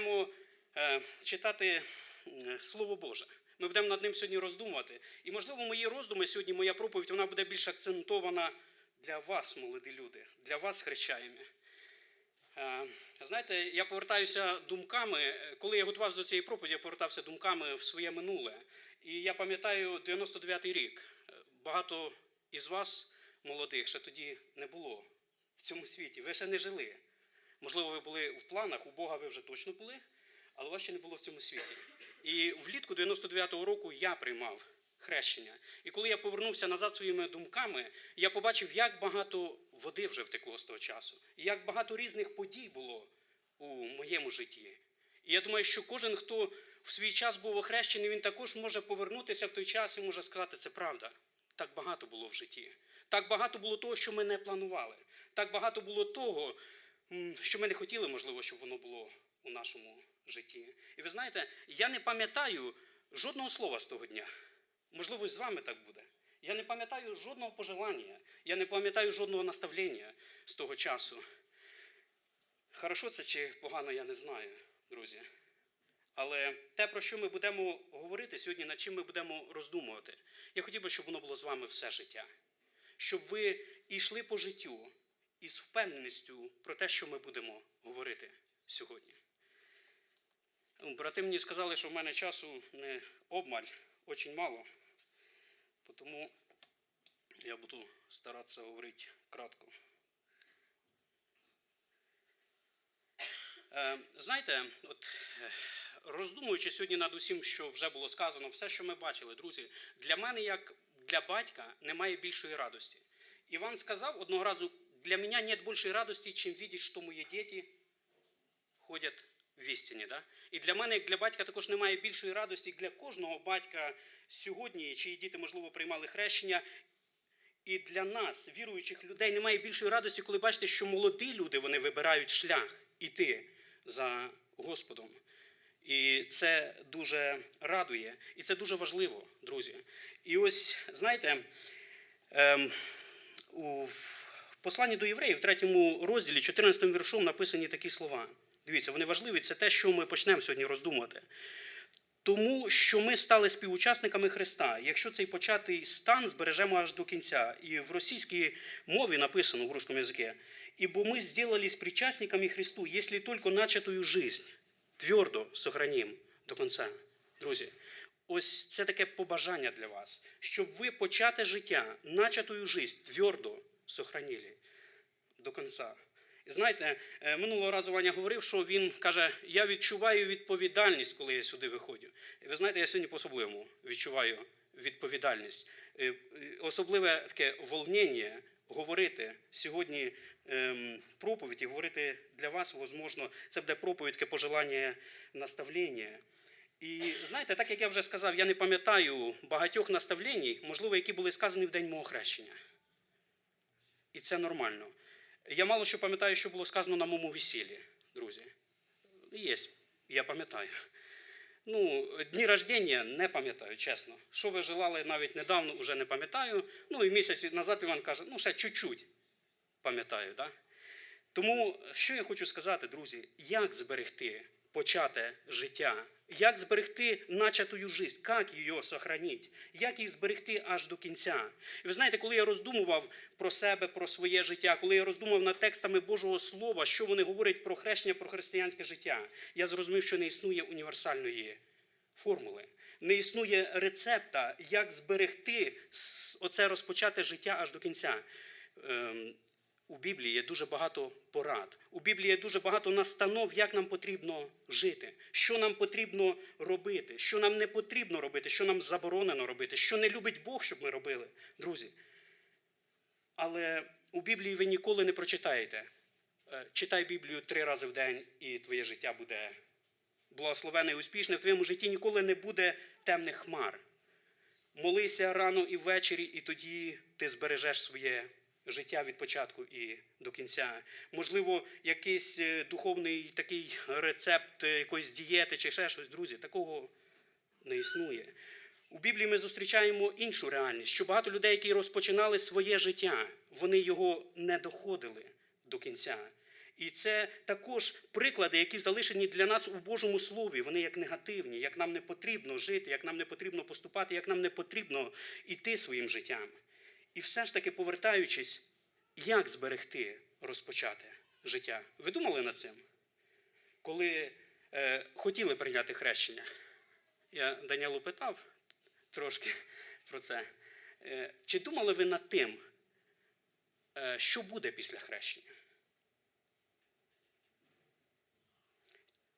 будемо е, читати Слово Боже. Ми будемо над ним сьогодні роздумувати. І, можливо, мої роздуми сьогодні, моя проповідь, вона буде більш акцентована для вас, молоді люди, для вас, хрещаємі. Е, Знаєте, я повертаюся думками, е, коли я готувався до цієї проповіді, я повертався думками в своє минуле. І я пам'ятаю 99-й рік. Е, Багато із вас, молодих, ще тоді не було в цьому світі. Ви ще не жили. Можливо, ви були в планах, у Бога ви вже точно були, але вас ще не було в цьому світі. І влітку 99-го року я приймав хрещення. І коли я повернувся назад своїми думками, я побачив, як багато води вже втекло з того часу, і як багато різних подій було у моєму житті. І я думаю, що кожен, хто в свій час був охрещений, він також може повернутися в той час і може сказати, це правда. Так багато було в житті. Так багато було того, що ми не планували. Так багато було того, що ми не хотіли, можливо, щоб воно було у нашому житті. І ви знаєте, я не пам'ятаю жодного слова з того дня. Можливо, з вами так буде. Я не пам'ятаю жодного пожелання, я не пам'ятаю жодного наставлення з того часу. Хорошо це чи погано, я не знаю, друзі. Але те, про що ми будемо говорити сьогодні, над чим ми будемо роздумувати, я хотів би, щоб воно було з вами все життя. Щоб ви йшли по життю із впевненістю про те, що ми будемо говорити сьогодні. Ну, Брати мені сказали, що в мене часу не обмаль, очень мало. Тому я буду старатися говорити кратко. Е, Знаєте, от е, роздумуючи сьогодні над усім, що вже було сказано, все, що ми бачили, друзі, для мене, як для батька, немає більшої радості. Іван сказав одного разу: для мене нет більшої радості, чим видеть, що мої діти ходять в істині. Да? І для мене, як для батька, також немає більшої радості, для кожного батька сьогодні, чиї діти, можливо, приймали хрещення. І для нас, віруючих людей, немає більшої радості, коли бачите, що молоді люди вони вибирають шлях іти за Господом. І це дуже радує, і це дуже важливо, друзі. І ось, знаєте, ем, у посланні до євреїв, в третьому розділі, 14 віршом, написані такі слова. Дивіться, вони важливі, це те, що ми почнемо сьогодні роздумувати. Тому що ми стали співучасниками Христа, якщо цей початий стан збережемо аж до кінця. І в російській мові написано в русском языке, «Ибо мы сделались причастниками Христу, если только начатую жизнь твердо сохраним до кінця». Друзі, ось це таке побажання для вас, щоб ви почате життя, начатую жизнь твердо сохранили до кінця. І знаєте, е, минулого разу Ваня говорив, що він каже: я відчуваю відповідальність, коли я сюди виходжу. І ви знаєте, я сьогодні по-особливому відчуваю відповідальність. Е, е, Особливе таке волнення говорити сьогодні ем, проповіді, говорити для вас, можливо, це буде проповідь, пожелання наставлення. І знаєте, так як я вже сказав, я не пам'ятаю багатьох наставлень, можливо, які були сказані в день мого хрещення. І це нормально. Я мало що пам'ятаю, що було сказано на моєму весіллі, друзі. Є, я пам'ятаю. Ну, дні рождення не пам'ятаю, чесно. Що ви желали навіть недавно, вже не пам'ятаю. Ну і місяць назад Іван каже, ну ще чуть-чуть пам'ятаю. Да? Тому що я хочу сказати, друзі, як зберегти почате життя, як зберегти начатую життя, як її сохранити, як її зберегти аж до кінця. І ви знаєте, коли я роздумував про себе, про своє життя, коли я роздумував над текстами Божого Слова, що вони говорять про хрещення, про християнське життя, я зрозумів, що не існує універсальної формули. Не існує рецепта, як зберегти оце розпочате життя аж до кінця. У Біблії є дуже багато порад. У Біблії є дуже багато настанов, як нам потрібно жити, що нам потрібно робити, що нам не потрібно робити, що нам заборонено робити, що не любить Бог, щоб ми робили, друзі. Але у Біблії ви ніколи не прочитаєте. е, Читай Біблію три рази в день, і твоє життя буде благословене і успішне. В твоєму житті ніколи не буде темних хмар. Молися рано і ввечері, і тоді ти збережеш своє життя від початку і до кінця. Можливо, якийсь е, духовний такий рецепт е, якоїсь дієти чи ще щось, друзі, такого не існує. У Біблії ми зустрічаємо іншу реальність, що багато людей, які розпочинали своє життя, вони його не доходили до кінця. І це також приклади, які залишені для нас у Божому Слові. Вони як негативні, як нам не потрібно жити, як нам не потрібно поступати, як нам не потрібно йти своїм життям. І все ж таки, повертаючись, як зберегти розпочати життя? Ви думали над цим? Коли е, хотіли прийняти хрещення? Я Данілу питав трошки про це. Е, чи думали ви над тим, е, що буде після хрещення?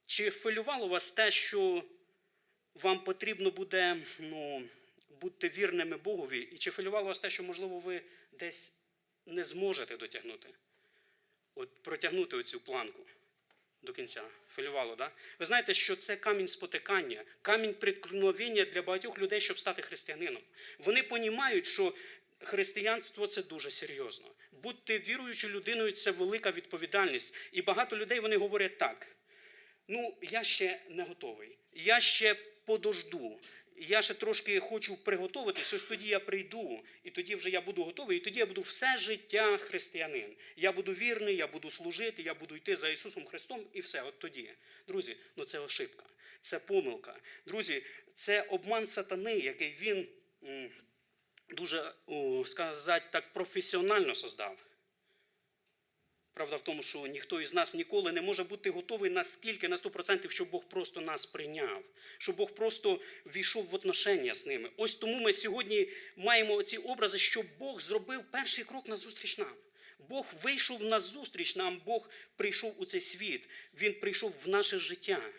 Чи хвилювало вас те, що вам потрібно буде ну, бути вірними Богові? І чи хвилювало вас те, що, можливо, ви десь не зможете дотягнути? От протягнути оцю планку до кінця. Хвилювало, да? Ви знаєте, що це камінь спотикання, камінь приткновення для багатьох людей, щоб стати християнином. Вони понімають, що християнство це дуже серйозно. Бути віруючою людиною це велика відповідальність. І багато людей вони говорять так. Ну, я ще не готовий. Я ще подожду. Я ще трошки хочу приготуватись, ось тоді я прийду, і тоді вже я буду готовий, і тоді я буду все життя християнин. Я буду вірний, я буду служити, я буду йти за Ісусом Христом, і все, от тоді. Друзі, ну це ошибка, це помилка. Друзі, це обман сатани, який він дуже, сказати так, професіонально создав. Правда в тому, що ніхто із нас ніколи не може бути готовий наскільки на 100%, щоб Бог просто нас прийняв, щоб Бог просто війшов в отношення з ними. Ось тому ми сьогодні маємо ці образи, що Бог зробив перший крок на зустріч нам. Бог вийшов на зустріч нам, Бог прийшов у цей світ, Він прийшов в наше життя.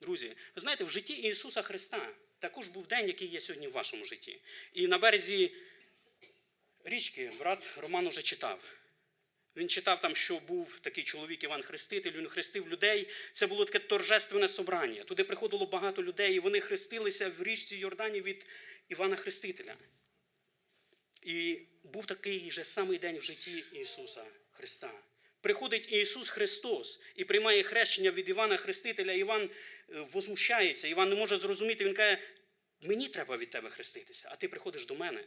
Друзі, ви знаєте, в житті Ісуса Христа також був день, який є сьогодні в вашому житті. І на березі річки брат Роман уже читав. Він читав там, що був такий чоловік Іван Хреститель, він хрестив людей. Це було таке торжественне собрання. Туди приходило багато людей, і вони хрестилися в річці Йордані від Івана Хрестителя. І був такий же самий день в житті Ісуса Христа. Приходить Ісус Христос і приймає хрещення від Івана Хрестителя. Іван е, возмущається, Іван не може зрозуміти. Він каже: мені треба від тебе хреститися, а ти приходиш до мене.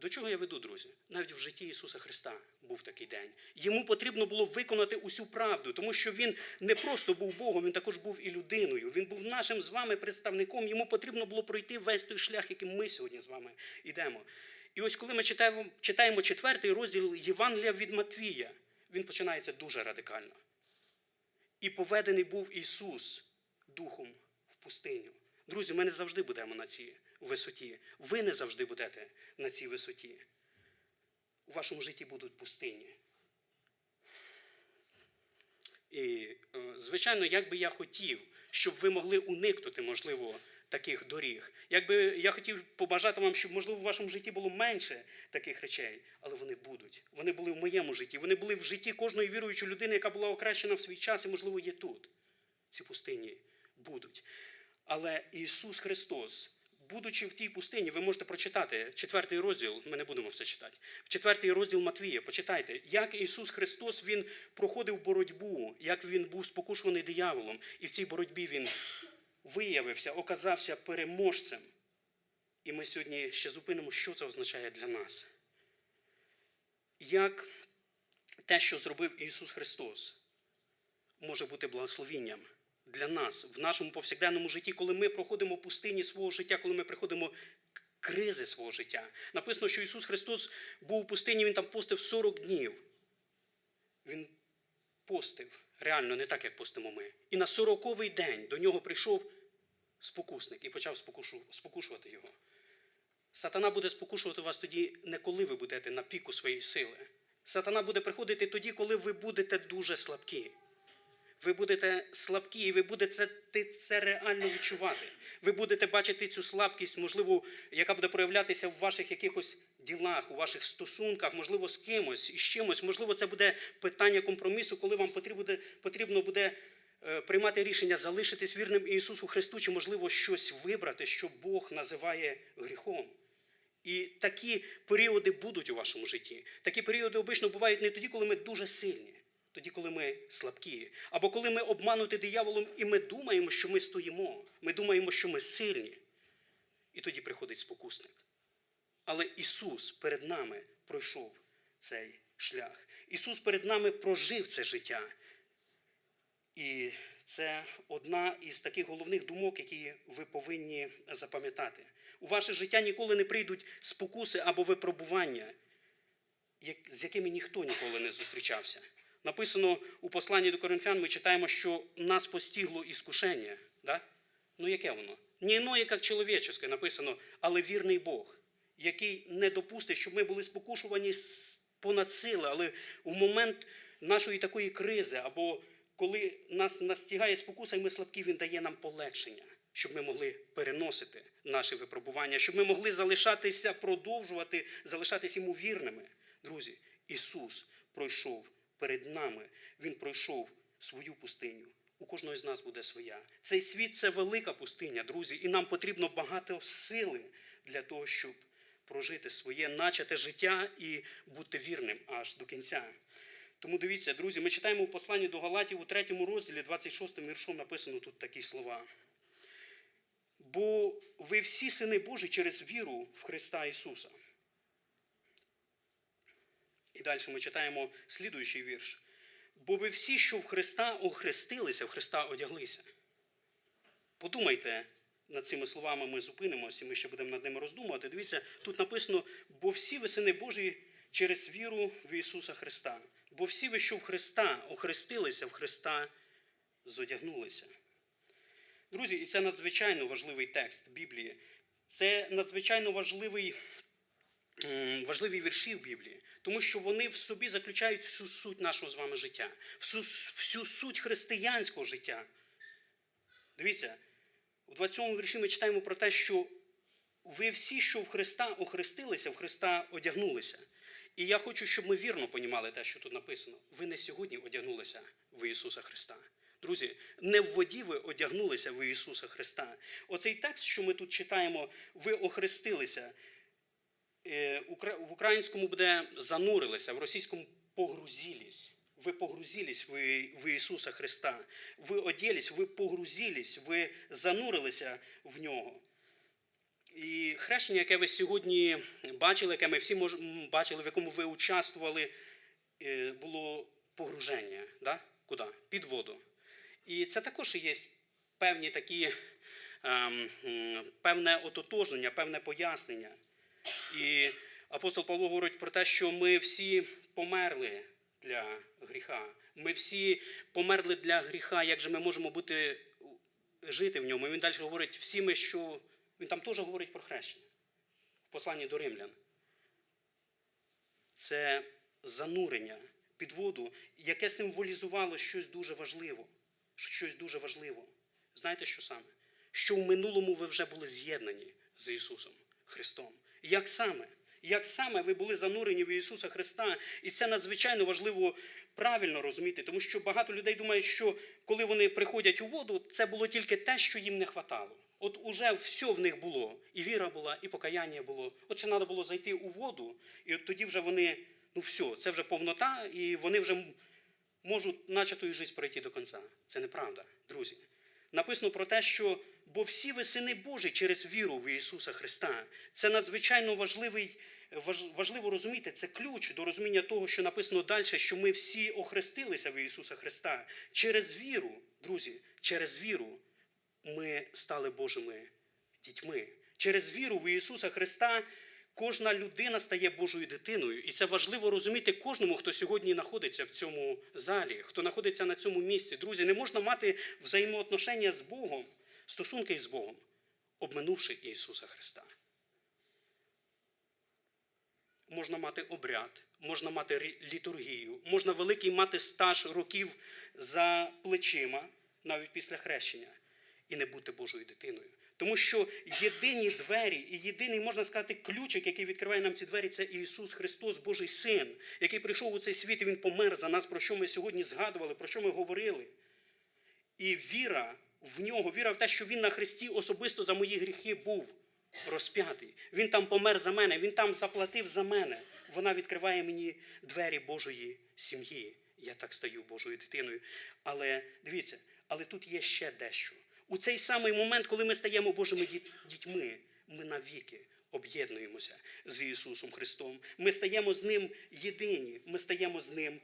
До чого я веду, друзі? Навіть в житті Ісуса Христа був такий день. Йому потрібно було виконати усю правду, тому що Він не просто був Богом, він також був і людиною. Він був нашим з вами представником. Йому потрібно було пройти весь той шлях, яким ми сьогодні з вами йдемо. І ось коли ми читаємо, читаємо четвертий розділ Євангелія від Матвія, він починається дуже радикально. І поведений був Ісус Духом в пустиню. Друзі, ми не завжди будемо на висоті. Ви не завжди будете на цій висоті. У вашому житті будуть пустині. І, е, звичайно, як би я хотів, щоб ви могли уникнути, можливо, таких доріг. Якби я хотів побажати вам, щоб, можливо, в вашому житті було менше таких речей, але вони будуть. Вони були в моєму житті. Вони були в житті кожної віруючої людини, яка була окрещена в свій час, і, можливо, є тут. Ці пустині будуть. Але Ісус Христос, будучи в тій пустині, ви можете прочитати четвертий розділ, ми не будемо все читати. Четвертий розділ Матвія, почитайте, як Ісус Христос Він проходив боротьбу, як Він був спокушуваний дияволом, і в цій боротьбі Він виявився, оказався переможцем. І ми сьогодні ще зупинимо, що це означає для нас. Як те, що зробив Ісус Христос, може бути благословінням для нас в нашому повсякденному житті, коли ми проходимо пустині свого життя, коли ми приходимо кризи свого життя. Написано, що Ісус Христос був у пустині, Він там постив 40 днів. Він постив, реально не так, як постимо ми. І на 40-й день до нього прийшов спокусник і почав спокушувати його. Сатана буде спокушувати вас тоді, не коли ви будете на піку своєї сили. Сатана буде приходити тоді, коли ви будете дуже слабкі. Ви будете слабкі, і ви будете це, це реально відчувати. Ви будете бачити цю слабкість, можливо, яка буде проявлятися в ваших якихось ділах, у ваших стосунках, можливо, з кимось і з чимось. Можливо, це буде питання компромісу, коли вам потрібно буде, е, приймати рішення залишитись вірним Ісусу Христу, чи, можливо, щось вибрати, що Бог називає гріхом. І такі періоди будуть у вашому житті. Такі періоди обично бувають не тоді, коли ми дуже сильні, тоді, коли ми слабкі, або коли ми обмануті дияволом, і ми думаємо, що ми стоїмо. Ми думаємо, що ми сильні. І тоді приходить спокусник. Але Ісус перед нами пройшов цей шлях. Ісус перед нами прожив це життя. І це одна із таких головних думок, які ви повинні запам'ятати. У ваше життя ніколи не прийдуть спокуси або випробування, з якими ніхто ніколи не зустрічався. Написано у посланні до Коринфян, ми читаємо, що нас постігло іскушення. Да? Ну яке воно? Не іное, як чоловічеське, написано, але вірний Бог, який не допустить, щоб ми були спокушувані понад сили, але у момент нашої такої кризи, або коли нас настигає спокуса, і ми слабкі, він дає нам полегшення, щоб ми могли переносити наші випробування, щоб ми могли залишатися, продовжувати, залишатися йому вірними. Друзі, Ісус пройшов перед нами, Він пройшов свою пустиню. У кожного з нас буде своя. Цей світ це велика пустиня, друзі, і нам потрібно багато сили для того, щоб прожити своє начате життя і бути вірним аж до кінця. Тому дивіться, друзі, ми читаємо у посланні до Галатів у третьому розділі, 26 віршом написано тут такі слова. Бо ви всі сини Божі через віру в Христа Ісуса. І далі ми читаємо слідуючий вірш. Бо ви всі, що в Христа охрестилися, в Христа одяглися. Подумайте над цими словами, ми зупинимося, і ми ще будемо над ними роздумувати. Дивіться, тут написано: бо всі ви сини Божі через віру в Ісуса Христа. Бо всі ви, що в Христа охрестилися, в Христа зодягнулися. Друзі, і це надзвичайно важливий текст Біблії. Це надзвичайно важливий, важливі вірші в Біблії, тому що вони в собі заключають всю суть нашого з вами життя, всю, всю суть християнського життя. Дивіться, у 27 вірші ми читаємо про те, що ви всі, що в Христа охрестилися, в Христа одягнулися. І я хочу, щоб ми вірно понімали те, що тут написано. Ви не сьогодні одягнулися в Ісуса Христа. Друзі, не в воді ви одягнулися в Ісуса Христа. Оцей текст, що ми тут читаємо, ви охрестилися. Е, В українському буде занурилися, в російському погрузились. Ви погрузились в, в Ісуса Христа. Ви оділись, ви погрузились, ви занурилися в нього. І хрещення, яке ви сьогодні бачили, яке ми всі бачили, в якому ви участвували, е, було погруження. Да? Куди? Під воду. І це також є певні такі, ем, певне ототожнення, певне пояснення. І апостол Павло говорить про те, що ми всі померли для гріха. Ми всі померли для гріха. Як же ми можемо бути, жити в ньому? І він далі говорить, всі ми, що він там теж говорить про хрещення в посланні до римлян. Це занурення під воду, яке символізувало щось дуже важливе. Щось дуже важливе. Знаєте, що саме? Що в минулому ви вже були з'єднані з Ісусом Христом. Як саме? Як саме ви були занурені в Ісуса Христа? І це надзвичайно важливо правильно розуміти, тому що багато людей думають, що коли вони приходять у воду, це було тільки те, що їм не хватало. От уже все в них було. І віра була, і покаяння було. От ще треба було зайти у воду, і от тоді вже вони, ну все, це вже повнота, і вони вже можуть начатою життя пройти до кінця. Це неправда, друзі. Написано про те, що бо всі ви сини Божі через віру в Ісуса Христа. Це надзвичайно важливий, важливо розуміти. Це ключ до розуміння того, що написано далі, що ми всі охрестилися в Ісуса Христа. Через віру, друзі, через віру ми стали Божими дітьми. Через віру в Ісуса Христа кожна людина стає Божою дитиною. І це важливо розуміти кожному, хто сьогодні знаходиться в цьому залі, хто знаходиться на цьому місці. Друзі, не можна мати взаємоотношення з Богом, стосунки з Богом, обминувши Ісуса Христа. Можна мати обряд, можна мати літургію, можна великий мати стаж років за плечима, навіть після хрещення, і не бути Божою дитиною. Тому що єдині двері і єдиний, можна сказати, ключик, який відкриває нам ці двері, це Ісус Христос, Божий Син, який прийшов у цей світ і Він помер за нас, про що ми сьогодні згадували, про що ми говорили. І віра в нього, віра в те, що він на Христі особисто за мої гріхи був розп'ятий. Він там помер за мене, він там заплатив за мене. Вона відкриває мені двері Божої сім'ї. Я так стаю Божою дитиною. Але дивіться, але тут є ще дещо. У цей самий момент, коли ми стаємо Божими дітьми, ми навіки об'єднуємося з Ісусом Христом. Ми стаємо з Ним єдині, ми стаємо з Ним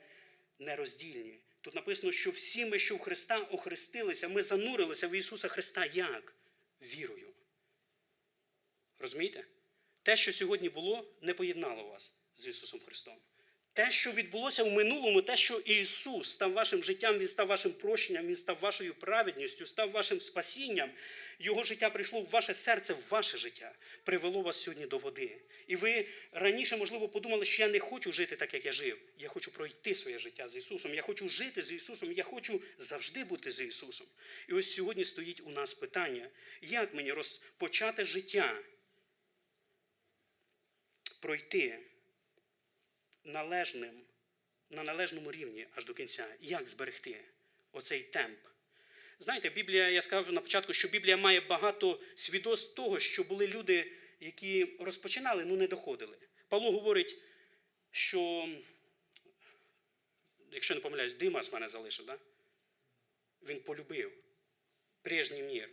нероздільні. Тут написано, що всі ми, що в Христа охрестилися, ми занурилися в Ісуса Христа як? Вірою. Розумієте? Те, що сьогодні було, не поєднало вас з Ісусом Христом. Те, що відбулося в минулому, те, що Ісус став вашим життям, Він став вашим прощенням, Він став вашою праведністю, став вашим спасінням. Його життя прийшло в ваше серце, в ваше життя, привело вас сьогодні до води. І ви раніше, можливо, подумали, що я не хочу жити так, як я жив. Я хочу пройти своє життя з Ісусом. Я хочу жити з Ісусом, я хочу завжди бути з Ісусом. І ось сьогодні стоїть у нас питання, як мені розпочати життя, пройти належним, на належному рівні аж до кінця. Як зберегти оцей темп? Знаєте, Біблія, я сказав на початку, що Біблія має багато свідоцтв того, що були люди, які розпочинали, ну не доходили. Павло говорить, що, якщо не помиляюсь, Димас мене залишив, да? він полюбив прежній мір.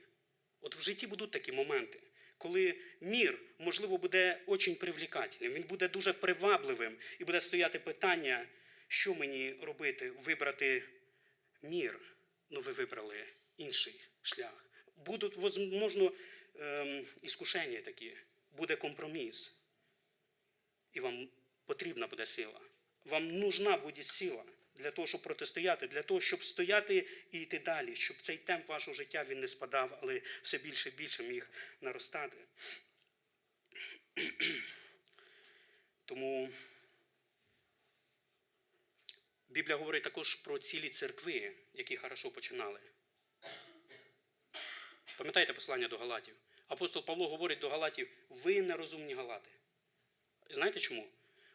От в житті будуть такі моменти, коли мір, можливо, буде очень привлекательним, він буде дуже привабливим і буде стояти питання, що мені робити, вибрати мір. Ну, ви вибрали інший шлях. Будуть, можливо, ем, іскушення такі, буде компроміс. І вам потрібна буде сила. Вам нужна буде сила для того, щоб протистояти, для того, щоб стояти і йти далі, щоб цей темп вашого життя він не спадав, але все більше і більше міг наростати. Тому Біблія говорить також про цілі церкви, які хорошо починали. Пам'ятаєте послання до Галатів? Апостол Павло говорить до Галатів: ви нерозумні Галати. Знаєте чому?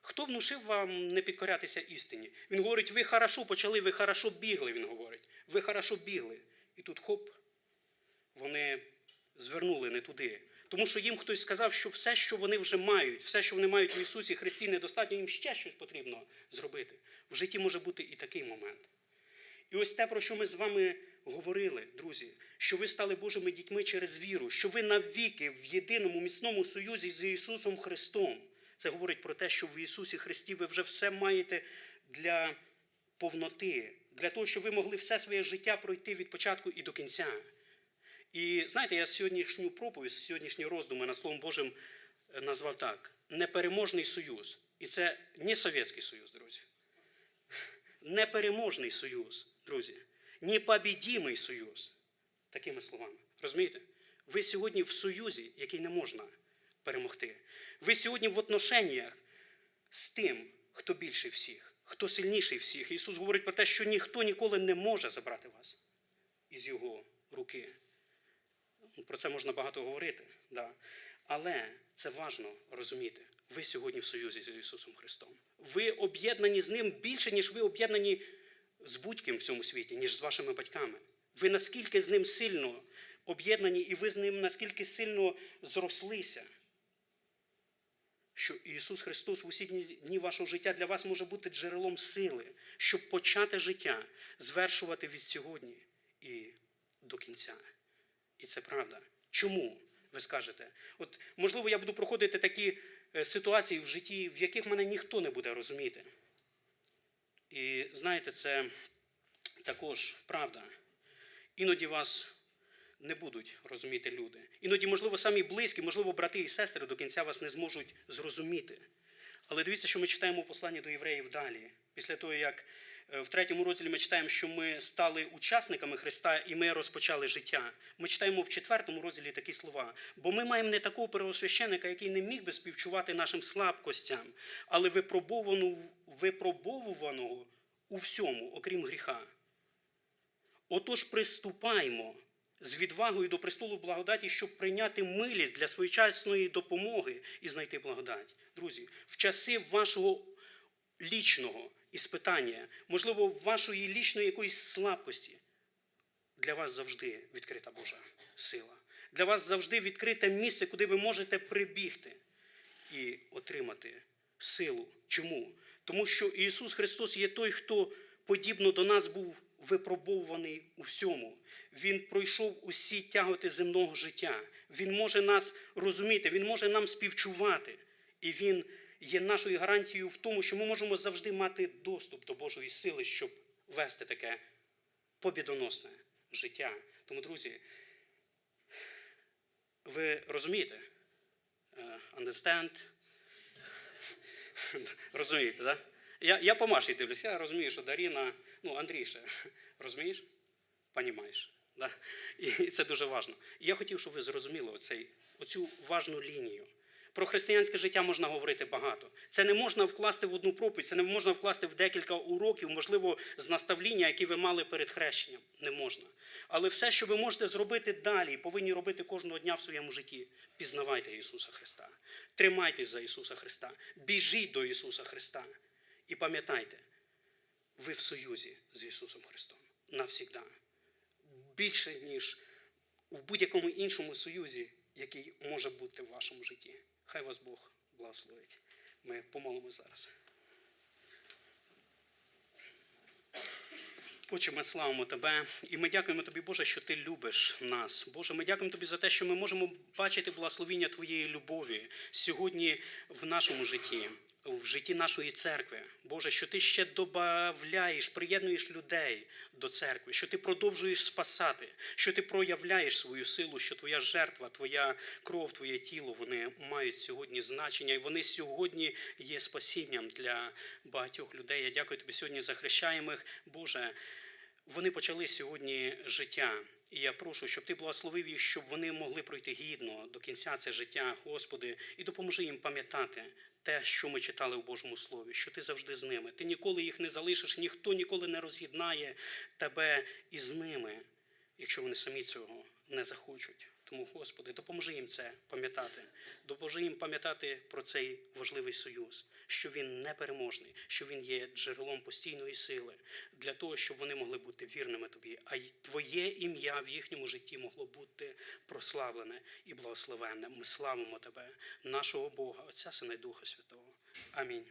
Хто внушив вам не підкорятися істині? Він говорить, ви хорошо почали, ви хорошо бігли, він говорить. Ви хорошо бігли. І тут хоп, вони звернули не туди. Тому що їм хтось сказав, що все, що вони вже мають, все, що вони мають в Ісусі Христі, недостатньо, їм ще щось потрібно зробити. В житті може бути і такий момент. І ось те, про що ми з вами говорили, друзі, що ви стали Божими дітьми через віру, що ви навіки в єдиному міцному союзі з Ісусом Христом. Це говорить про те, що в Ісусі Христі ви вже все маєте для повноти, для того, щоб ви могли все своє життя пройти від початку і до кінця. І знаєте, я сьогоднішню проповідь, сьогоднішні роздуми над Словом Божим назвав так: непереможний союз. І це не Совєтський Союз, друзі. Непереможний союз, друзі. Непобідімий союз. Такими словами. Розумієте? Ви сьогодні в союзі, який не можна перемогти. Ви сьогодні в отношеннях з тим, хто більший всіх, хто сильніший всіх. Ісус говорить про те, що ніхто ніколи не може забрати вас із Його руки. Про це можна багато говорити, да. але це важно розуміти. Ви сьогодні в союзі з Ісусом Христом. Ви об'єднані з Ним більше, ніж ви об'єднані з будь-ким в цьому світі, ніж з вашими батьками. Ви наскільки з ним сильно об'єднані, і ви з ним наскільки сильно зрослися що Ісус Христос в усі дні вашого життя для вас може бути джерелом сили, щоб почати життя, звершувати від сьогодні і до кінця. І це правда. Чому? Ви скажете? От, можливо, я буду проходити такі е, ситуації в житті, в яких мене ніхто не буде розуміти. І знаєте, це також правда. Іноді вас не будуть розуміти люди. Іноді, можливо, самі близькі, можливо, брати і сестри до кінця вас не зможуть зрозуміти. Але дивіться, що ми читаємо у посланні до євреїв далі. Після того, як е, в третьому розділі ми читаємо, що ми стали учасниками Христа і ми розпочали життя. Ми читаємо в четвертому розділі такі слова. Бо ми маємо не такого первосвященника, який не міг би співчувати нашим слабкостям, але випробовуваного у всьому, окрім гріха. Отож, приступаймо з відвагою до престолу благодаті, щоб прийняти милість для своєчасної допомоги і знайти благодать. Друзі, в часи вашого лічного іспитання, можливо, вашої лічної якоїсь слабкості, для вас завжди відкрита Божа сила. Для вас завжди відкрите місце, куди ви можете прибігти і отримати силу. Чому? Тому що Ісус Христос є той, хто подібно до нас був випробовуваний у всьому. Він пройшов усі тяготи земного життя. Він може нас розуміти, він може нам співчувати. І він є нашою гарантією в тому, що ми можемо завжди мати доступ до Божої сили, щоб вести таке побідоносне життя. Тому, друзі, ви розумієте? Е, Understand? Розумієте, так? Да? Я, я по Маші дивлюся, я розумію, що Даріна, ну, Андрій ще, розумієш? Понімаєш. Да? І це дуже важливо. І я хотів, щоб ви зрозуміли оцей, оцю важну лінію. Про християнське життя можна говорити багато. Це не можна вкласти в одну проповідь, це не можна вкласти в декілька уроків, можливо, з наставління, які ви мали перед хрещенням. Не можна. Але все, що ви можете зробити далі, і повинні робити кожного дня в своєму житті, пізнавайте Ісуса Христа. Тримайтесь за Ісуса Христа, біжіть до Ісуса Христа. І пам'ятайте, ви в союзі з Ісусом Христом навсігда. Більше, ніж в будь-якому іншому союзі, який може бути в вашому житті. Хай вас Бог благословить. Ми помолимо зараз. Отче, ми славимо Тебе, і ми дякуємо Тобі, Боже, що Ти любиш нас. Боже, ми дякуємо Тобі за те, що ми можемо бачити благословіння Твоєї любові сьогодні в нашому житті, в житті нашої церкви. Боже, що Ти ще додаєш, приєднуєш людей до церкви, що Ти продовжуєш спасати, що Ти проявляєш свою силу, що Твоя жертва, Твоя кров, Твоє тіло вони мають сьогодні значення, і вони сьогодні є спасінням для багатьох людей. Я дякую Тобі сьогодні за хрещаємих. Боже, вони почали сьогодні життя. І я прошу, щоб ти благословив їх, щоб вони могли пройти гідно до кінця це життя, Господи, і допоможи їм пам'ятати те, що ми читали в Божому Слові, що ти завжди з ними. Ти ніколи їх не залишиш, ніхто ніколи не роз'єднає тебе із ними, якщо вони самі цього не захочуть. Тому, Господи, допоможи їм це пам'ятати. Допоможи їм пам'ятати про цей важливий союз, що він непереможний, що він є джерелом постійної сили для того, щоб вони могли бути вірними тобі, а й твоє ім'я в їхньому житті могло бути прославлене і благословенне. Ми славимо тебе, нашого Бога, Отця Сина і Духа Святого. Амінь.